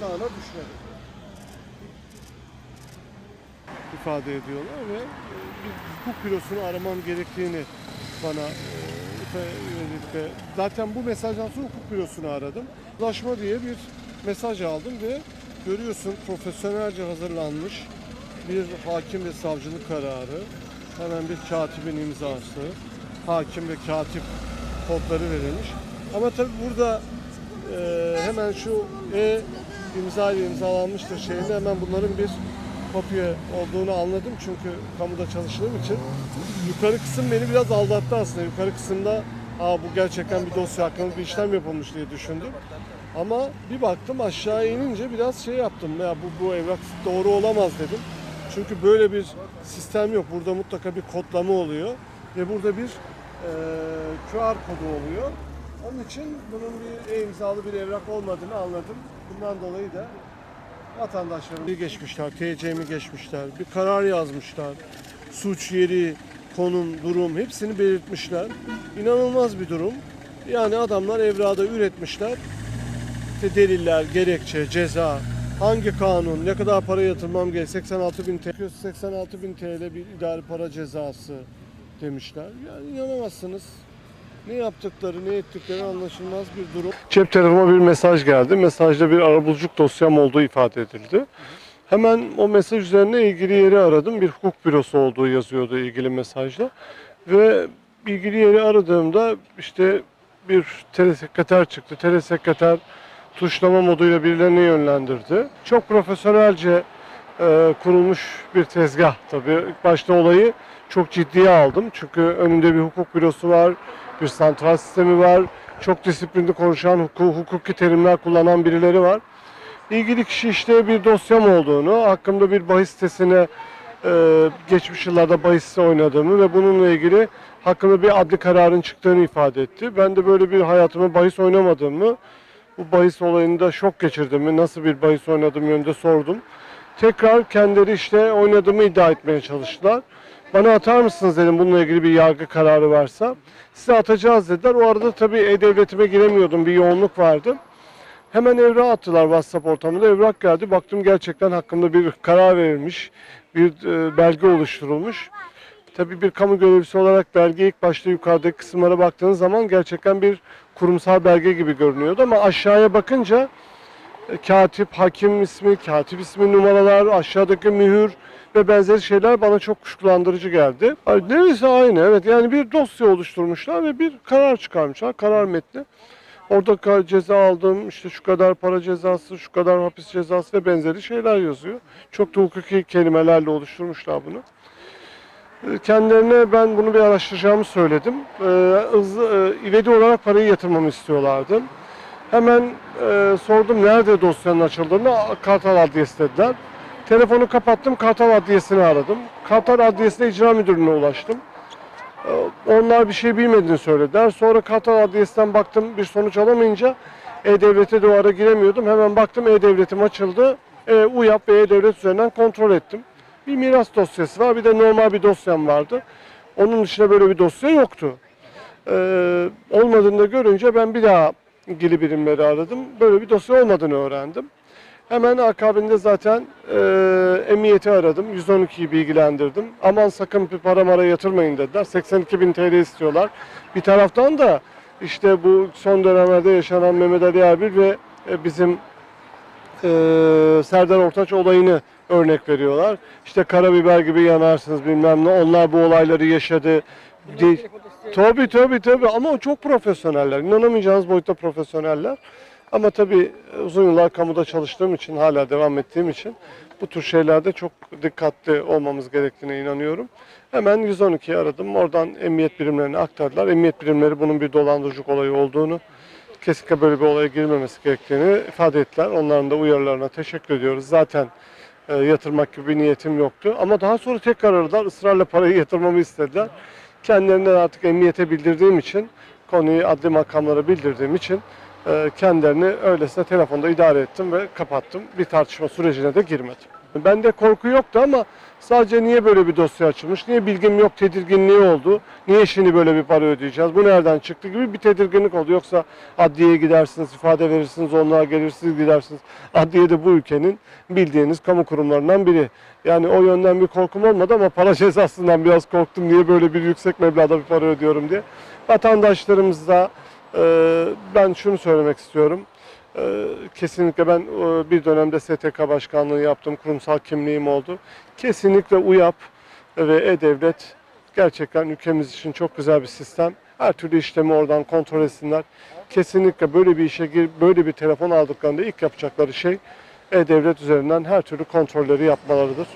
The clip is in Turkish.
tuzağına düşmedim. ifade ediyorlar ve e, bir hukuk bürosunu aramam gerektiğini bana e, ifa- yönelik de zaten bu mesajdan sonra hukuk bürosunu aradım. Ulaşma diye bir mesaj aldım ve görüyorsun profesyonelce hazırlanmış bir hakim ve savcılık kararı, hemen bir katibin imzası, hakim ve katip kodları verilmiş. Ama tabii burada e, hemen şu e imza ile imzalanmıştır şeyinde hemen bunların bir kopya olduğunu anladım çünkü kamuda çalıştığım için. Yukarı kısım beni biraz aldattı aslında. Yukarı kısımda Aa, bu gerçekten bir dosya hakkında bir işlem yapılmış diye düşündüm. Ama bir baktım aşağıya inince biraz şey yaptım. Ya bu, bu evrak doğru olamaz dedim. Çünkü böyle bir sistem yok. Burada mutlaka bir kodlama oluyor. Ve burada bir e, QR kodu oluyor. Onun için bunun bir e-imzalı bir evrak olmadığını anladım. Bundan dolayı da vatandaşlarımı geçmişler, TC'mi geçmişler, bir karar yazmışlar. Suç yeri, konum, durum hepsini belirtmişler. İnanılmaz bir durum. Yani adamlar evrada üretmişler. İşte deliller, gerekçe, ceza, hangi kanun, ne kadar para yatırmam gerek, 86 bin TL, 86 bin TL bir idari para cezası demişler. Yani inanamazsınız. Ne yaptıkları, ne ettikleri anlaşılmaz bir durum. Cep telefonuma bir mesaj geldi. Mesajda bir arabuluculuk dosyam olduğu ifade edildi. Hemen o mesaj üzerine ilgili yeri aradım. Bir hukuk bürosu olduğu yazıyordu ilgili mesajda. Ve ilgili yeri aradığımda işte bir telesekreter çıktı. Telesekreter tuşlama moduyla birilerini yönlendirdi. Çok profesyonelce e, kurulmuş bir tezgah tabii. İlk başta olayı çok ciddiye aldım. Çünkü önünde bir hukuk bürosu var, bir santral sistemi var. Çok disiplinli konuşan, huku- hukuki terimler kullanan birileri var. İlgili kişi işte bir dosyam olduğunu, hakkımda bir bahis sitesine e, geçmiş yıllarda bahis oynadığımı ve bununla ilgili hakkında bir adli kararın çıktığını ifade etti. Ben de böyle bir hayatımda bahis oynamadığımı, bu bahis olayında şok geçirdiğimi, nasıl bir bahis oynadığım yönünde sordum. Tekrar kendileri işte oynadığımı iddia etmeye çalıştılar. Bana atar mısınız dedim bununla ilgili bir yargı kararı varsa. Size atacağız dediler. O arada tabii e-devletime giremiyordum. Bir yoğunluk vardı. Hemen evrak attılar WhatsApp ortamında. Evrak geldi. Baktım gerçekten hakkında bir karar verilmiş. Bir e, belge oluşturulmuş. Tabii bir kamu görevlisi olarak belge ilk başta yukarıdaki kısımlara baktığınız zaman gerçekten bir kurumsal belge gibi görünüyordu ama aşağıya bakınca katip, hakim ismi, katip ismi numaralar, aşağıdaki mühür ve benzeri şeyler bana çok kuşkulandırıcı geldi. Ay, Neyse aynı evet yani bir dosya oluşturmuşlar ve bir karar çıkarmışlar, karar metni. Orada ceza aldım, işte şu kadar para cezası, şu kadar hapis cezası ve benzeri şeyler yazıyor. Çok da hukuki kelimelerle oluşturmuşlar bunu. E, Kendilerine ben bunu bir araştıracağımı söyledim. Ee, hızlı, e, ivedi olarak parayı yatırmamı istiyorlardı. Hemen e, sordum nerede dosyanın açıldığını. Kartal Adliyesi dediler. Telefonu kapattım, Kartal Adliyesi'ni aradım. Kartal Adliyesi'ne icra müdürlüğüne ulaştım. Ee, Onlar bir şey bilmediğini söylediler. Sonra Kartal Adliyesi'nden baktım bir sonuç alamayınca E-Devlet'e de giremiyordum. Hemen baktım E-Devlet'im açıldı. E, UYAP ve E-Devlet üzerinden kontrol ettim. Bir miras dosyası var, bir de normal bir dosyam vardı. Onun dışında böyle bir dosya yoktu. Ee, olmadığını da görünce ben bir daha ilgili birimleri aradım. Böyle bir dosya olmadığını öğrendim. Hemen akabinde zaten e, emniyeti aradım. 112'yi bilgilendirdim. Aman sakın bir para mara yatırmayın dediler. 82 bin TL istiyorlar. Bir taraftan da işte bu son dönemlerde yaşanan Mehmet Ali Erbil ve e, bizim e, Serdar Ortaç olayını örnek veriyorlar. İşte karabiber gibi yanarsınız bilmem ne. Onlar bu olayları yaşadı. De- Tabii tabii tabii ama çok profesyoneller. İnanamayacağınız boyutta profesyoneller. Ama tabii e, uzun yıllar kamuda çalıştığım için, hala devam ettiğim için bu tür şeylerde çok dikkatli olmamız gerektiğine inanıyorum. Hemen 112'yi aradım. Oradan emniyet birimlerine aktardılar. Emniyet birimleri bunun bir dolandırıcılık olayı olduğunu, kesinlikle böyle bir olaya girmemesi gerektiğini ifade ettiler. Onların da uyarılarına teşekkür ediyoruz. Zaten e, yatırmak gibi bir niyetim yoktu. Ama daha sonra tekrar aradılar. ısrarla parayı yatırmamı istediler. Kendilerinden artık emniyete bildirdiğim için, konuyu adli makamlara bildirdiğim için e, kendilerini öylesine telefonda idare ettim ve kapattım. Bir tartışma sürecine de girmedim. Bende korku yoktu ama sadece niye böyle bir dosya açılmış, niye bilgim yok tedirginliği oldu, niye şimdi böyle bir para ödeyeceğiz, bu nereden çıktı gibi bir tedirginlik oldu. Yoksa adliyeye gidersiniz, ifade verirsiniz, onluğa gelirsiniz, gidersiniz. Adliye de bu ülkenin bildiğiniz kamu kurumlarından biri. Yani o yönden bir korkum olmadı ama para cezasından biraz korktum. Niye böyle bir yüksek meblağda bir para ödüyorum diye. Vatandaşlarımızda ben şunu söylemek istiyorum. Ee, Kesinlikle ben e, bir dönemde STK başkanlığı yaptım, kurumsal kimliğim oldu. Kesinlikle UYAP ve E-Devlet gerçekten ülkemiz için çok güzel bir sistem. Her türlü işlemi oradan kontrol etsinler. Kesinlikle böyle bir işe gir, böyle bir telefon aldıklarında ilk yapacakları şey E-Devlet üzerinden her türlü kontrolleri yapmalarıdır.